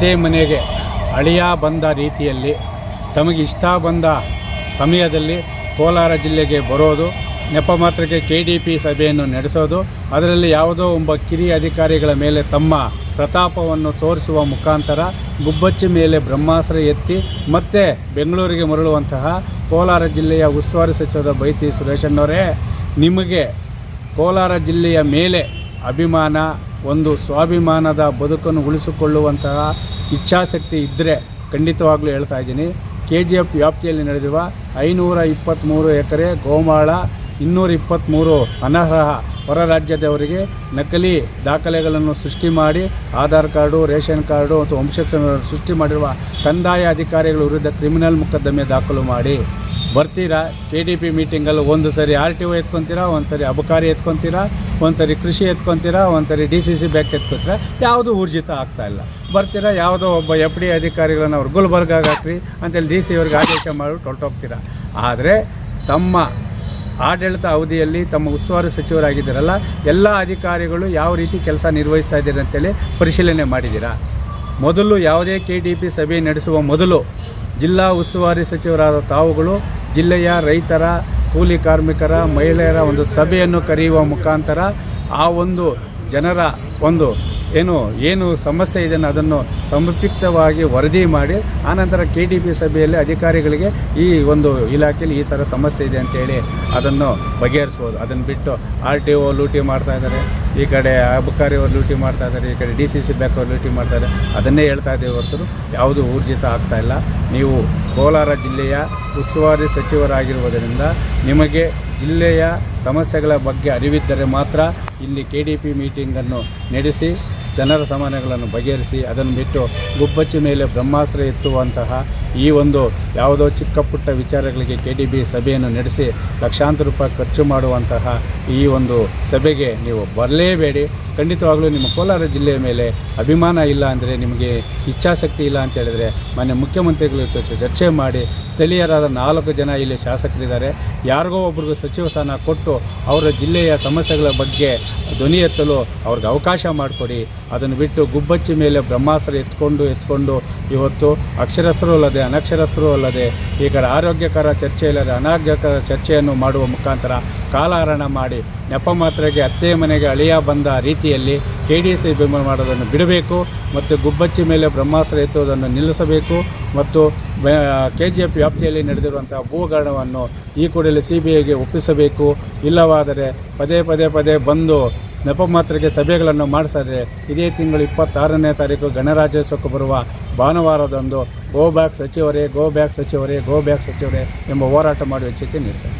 ಅತ್ತೆ ಮನೆಗೆ ಅಳಿಯ ಬಂದ ರೀತಿಯಲ್ಲಿ ತಮಗೆ ಇಷ್ಟ ಬಂದ ಸಮಯದಲ್ಲಿ ಕೋಲಾರ ಜಿಲ್ಲೆಗೆ ಬರೋದು, ನೆಪ ಮಾತ್ರಕ್ಕೆ ಕೆ ಡಿ ಪಿ ಸಭೆಯನ್ನು ನಡೆಸೋದು, ಅದರಲ್ಲಿ ಯಾವುದೋ ಒಬ್ಬ ಕಿರಿಯ ಅಧಿಕಾರಿಗಳ ಮೇಲೆ ತಮ್ಮ ಪ್ರತಾಪವನ್ನು ತೋರಿಸುವ ಮುಖಾಂತರ ಗುಬ್ಬಚ್ಚಿ ಮೇಲೆ ಬ್ರಹ್ಮಾಸ್ತ್ರ ಎತ್ತಿ ಮತ್ತೆ ಬೆಂಗಳೂರಿಗೆ ಮರಳುವಂತಹ ಕೋಲಾರ ಜಿಲ್ಲೆಯ ಉಸ್ತುವಾರಿ ಸಚಿವರ ಬೈತಿ ಸುರೇಶಣ್ಣವರೇ ನಿಮಗೆ ಕೋಲಾರ ಜಿಲ್ಲೆಯ ಮೇಲೆ ಅಭಿಮಾನ ಒಂದು ಸ್ವಾಭಿಮಾನದ ಬದುಕನ್ನು ಉಳಿಸಿಕೊಳ್ಳುವಂತಹ ಇಚ್ಛಾಶಕ್ತಿ ಇದ್ದರೆ ಖಂಡಿತವಾಗ್ಲೂ ಹೇಳ್ತಾ ಇದ್ದೀನಿ. ಕೆ ಜಿ ಎಫ್ ವ್ಯಾಪ್ತಿಯಲ್ಲಿ ನಡೆದಿರುವ ಐನೂರ ಇಪ್ಪತ್ತ್ಮೂರು ಎಕರೆ ಗೋಮಾಳ, ಇನ್ನೂರ ಇಪ್ಪತ್ತ್ಮೂರು ಅನರ್ಹ ಹೊರ ರಾಜ್ಯದವರಿಗೆ ನಕಲಿ ದಾಖಲೆಗಳನ್ನು ಸೃಷ್ಟಿ ಮಾಡಿ, ಆಧಾರ್ ಕಾರ್ಡು, ರೇಷನ್ ಕಾರ್ಡು ಮತ್ತು ವಂಶಕ್ಕೆ ಸೃಷ್ಟಿ ಮಾಡಿರುವ ಕಂದಾಯ ಅಧಿಕಾರಿಗಳ ವಿರುದ್ಧ ಕ್ರಿಮಿನಲ್ ಮೊಕದ್ದಮೆ ದಾಖಲು ಮಾಡಿ. ಬರ್ತೀರಾ? ಕೆ ಡಿ ಪಿ ಮೀಟಿಂಗಲ್ಲಿ ಒಂದು ಸರಿ ಆರ್ ಟಿ ಒ ಎತ್ಕೊತೀರಾ, ಒಂದು ಸರಿ ಅಬಕಾರಿ ಎತ್ಕೊತೀರಾ, ಒಂದು ಸರಿ ಕೃಷಿ ಎತ್ಕೊತೀರಾ, ಒಂದು ಸರಿ ಡಿ ಸಿ ಸಿ ಬ್ಯಾಂಕ್ ಎತ್ಕೊತೀರಾ, ಯಾವುದೂ ಊರ್ಜಿತ ಆಗ್ತಾ ಇಲ್ಲ. ಬರ್ತೀರಾ? ಯಾವುದೋ ಒಬ್ಬ ಎಫ್ ಡಿ ಅಧಿಕಾರಿಗಳನ್ನು ಅವ್ರು ಗುಲ್ಬರ್ಗ ಹಾಕ್ರಿ, ಅಂತೇಳಿ ಡಿ ಸಿ ಅವ್ರಿಗೆ ಆದೇಶ ಮಾಡಿ ಹೊರಟೋಗ್ತೀರಾ ಆದರೆ ತಮ್ಮ ಆಡಳಿತ ಅವಧಿಯಲ್ಲಿ ತಮ್ಮ ಉಸ್ತುವಾರಿ ಸಚಿವರಾಗಿದ್ದೀರಲ್ಲ, ಎಲ್ಲ ಅಧಿಕಾರಿಗಳು ಯಾವ ರೀತಿ ಕೆಲಸ ನಿರ್ವಹಿಸ್ತಾ ಇದ್ದೀರಂತೇಳಿ ಪರಿಶೀಲನೆ ಮಾಡಿದ್ದೀರಾ? ಮೊದಲು ಯಾವುದೇ ಕೆ ಡಿ ಪಿ ಸಭೆ ನಡೆಸುವ ಮೊದಲು ಜಿಲ್ಲಾ ಉಸ್ತುವಾರಿ ಸಚಿವರಾದ ತಾವುಗಳು ಜಿಲ್ಲೆಯ ರೈತರ, ಕೂಲಿ ಕಾರ್ಮಿಕರ, ಮಹಿಳೆಯರ ಒಂದು ಸಭೆಯನ್ನು ಕರೆಯುವ ಮುಖಾಂತರ ಆ ಒಂದು ಜನರ ಒಂದು ಏನು ಏನು ಸಮಸ್ಯೆ ಇದೆ ಅದನ್ನು ಸಂಕ್ಷಿಪ್ತವಾಗಿ ವರದಿ ಮಾಡಿ ಆನಂತರ ಕೆ ಡಿ ಪಿ ಸಭೆಯಲ್ಲಿ ಅಧಿಕಾರಿಗಳಿಗೆ ಈ ಒಂದು ಇಲಾಖೆಯಲ್ಲಿ ಈ ಥರ ಸಮಸ್ಯೆ ಇದೆ ಅಂತೇಳಿ ಅದನ್ನು ಬಗೆಹರಿಸ್ಬೋದು. ಅದನ್ನು ಬಿಟ್ಟು ಆರ್ ಟಿ ಒ ಲೂಟಿ ಮಾಡ್ತಾ ಇದ್ದಾರೆ, ಈ ಕಡೆ ಅಬಕಾರಿ ಅವರು ಲೂಟಿ ಮಾಡ್ತಾ ಇದ್ದಾರೆ, ಈ ಕಡೆ ಡಿ ಸಿ ಸಿ ಬ್ಯಾಂಕ್ ಅವರು ಲೂಟಿ ಮಾಡ್ತಾ ಇದ್ದಾರೆ. ಅದನ್ನೇ ಹೇಳ್ತಾ ಇದ್ದೀವಿ ಹೊರತು, ಯಾವುದು ಊರ್ಜಿತ ಆಗ್ತಾ ಇಲ್ಲ. ನೀವು ಕೋಲಾರ ಜಿಲ್ಲೆಯ ಉಸ್ತುವಾರಿ ಸಚಿವರಾಗಿರುವುದರಿಂದ ನಿಮಗೆ ಜಿಲ್ಲೆಯ ಸಮಸ್ಯೆಗಳ ಬಗ್ಗೆ ಅರಿವಿದ್ದರೆ ಮಾತ್ರ ಇಲ್ಲಿ ಕೆ ಡಿ ಪಿ ಮೀಟಿಂಗನ್ನು ನಡೆಸಿ, ಜನರ ಸಮಾನಗಳನ್ನು ಬಗೆಹರಿಸಿ, ಅದನ್ನು ಬಿಟ್ಟು ಗುಬ್ಬಚ್ಚಿ ಮೇಲೆ ಬ್ರಹ್ಮಾಸ್ತ್ರ ಎತ್ತುವಂತಹ ಈ ಒಂದು ಯಾವುದೋ ಚಿಕ್ಕ ಪುಟ್ಟ ವಿಚಾರಗಳಿಗೆ ಕೆ ಡಿ ಬಿ ಸಭೆಯನ್ನು ನಡೆಸಿ ಲಕ್ಷಾಂತರ ರೂಪಾಯಿ ಖರ್ಚು ಮಾಡುವಂತಹ ಈ ಒಂದು ಸಭೆಗೆ ನೀವು ಬರಲೇಬೇಡಿ. ಖಂಡಿತವಾಗಲೂ ನಿಮ್ಮ ಕೋಲಾರ ಜಿಲ್ಲೆಯ ಮೇಲೆ ಅಭಿಮಾನ ಇಲ್ಲ ಅಂದರೆ ನಿಮಗೆ ಇಚ್ಛಾಶಕ್ತಿ ಇಲ್ಲ ಅಂತ ಹೇಳಿದರೆ ಮಾನ್ಯ ಮುಖ್ಯಮಂತ್ರಿಗಳ ಜೊತೆ ಚರ್ಚೆ ಮಾಡಿ ಸ್ಥಳೀಯರಾದ ನಾಲ್ಕು ಜನ ಇಲ್ಲಿ ಶಾಸಕರಿದ್ದಾರೆ. ಯಾರಿಗೋ ಒಬ್ರಿಗೂ ಸಚಿವ ಸ್ಥಾನ ಕೊಟ್ಟು ಅವರ ಜಿಲ್ಲೆಯ ಸಮಸ್ಯೆಗಳ ಬಗ್ಗೆ ಧ್ವನಿ ಎತ್ತಲು ಅವ್ರಿಗೆ ಅವಕಾಶ ಮಾಡಿಕೊಡಿ. ಅದನ್ನು ಬಿಟ್ಟು ಗುಬ್ಬಚ್ಚಿ ಮೇಲೆ ಬ್ರಹ್ಮಾಸ್ತ್ರ ಎತ್ಕೊಂಡು ಎತ್ಕೊಂಡು ಇವತ್ತು ಅಕ್ಷರಸ್ಥರು ಅಲ್ಲದೆ ಅನಕ್ಷರಸ್ಥರು ಅಲ್ಲದೆ ಈ ಕಡೆ ಆರೋಗ್ಯಕರ ಚರ್ಚೆ ಇಲ್ಲದೆ ಅನಾರೋಗ್ಯಕರ ಚರ್ಚೆಯನ್ನು ಮಾಡುವ ಮುಖಾಂತರ ಕಾಲಹರಣ ಮಾಡಿ ನೆಪ ಮಾತ್ರೆಗೆ, ಅತ್ತೆ ಮನೆಗೆ ಅಳಿಯ ಬಂದ ರೀತಿಯಲ್ಲಿ ಕೆ ಡಿ ಸಿ ಬೆಂಬಲ ಮಾಡೋದನ್ನು ಬಿಡಬೇಕು ಮತ್ತು ಗುಬ್ಬಚ್ಚಿ ಮೇಲೆ ಬ್ರಹ್ಮಾಸ್ತ್ರ ಎತ್ತುವುದನ್ನು ನಿಲ್ಲಿಸಬೇಕು ಮತ್ತು ಕೆ ಜಿ ಎಫ್ ವ್ಯಾಪ್ತಿಯಲ್ಲಿ ನಡೆದಿರುವಂಥ ಭೂಗರಣವನ್ನು ಈ ಕೂಡಲೇ ಸಿ ಬಿ ಐಗೆ ಒಪ್ಪಿಸಬೇಕು. ಇಲ್ಲವಾದರೆ ಪದೇ ಪದೇ ಪದೇ ಬಂದು ನೆಪ ಮಾತ್ರಕ್ಕೆ ಸಭೆಗಳನ್ನು ಮಾಡಿಸಿದ್ರೆ ಇದೇ ತಿಂಗಳು ಇಪ್ಪತ್ತಾರನೇ ತಾರೀಕು ಗಣರಾಜ್ಯೋತ್ಸವಕ್ಕೆ ಬರುವ ಭಾನುವಾರದಂದು ಗೋ ಬ್ಯಾಕ್ ಸಚಿವರೇ ಗೋ ಬ್ಯಾಕ್ ಸಚಿವರೇ ಗೋ ಬ್ಯಾಕ್ ಸಚಿವರೇ ಎಂಬ ಹೋರಾಟ ಮಾಡುವ ಎಚ್ಚರಿಕೆ ನೀಡ್ತಾರೆ.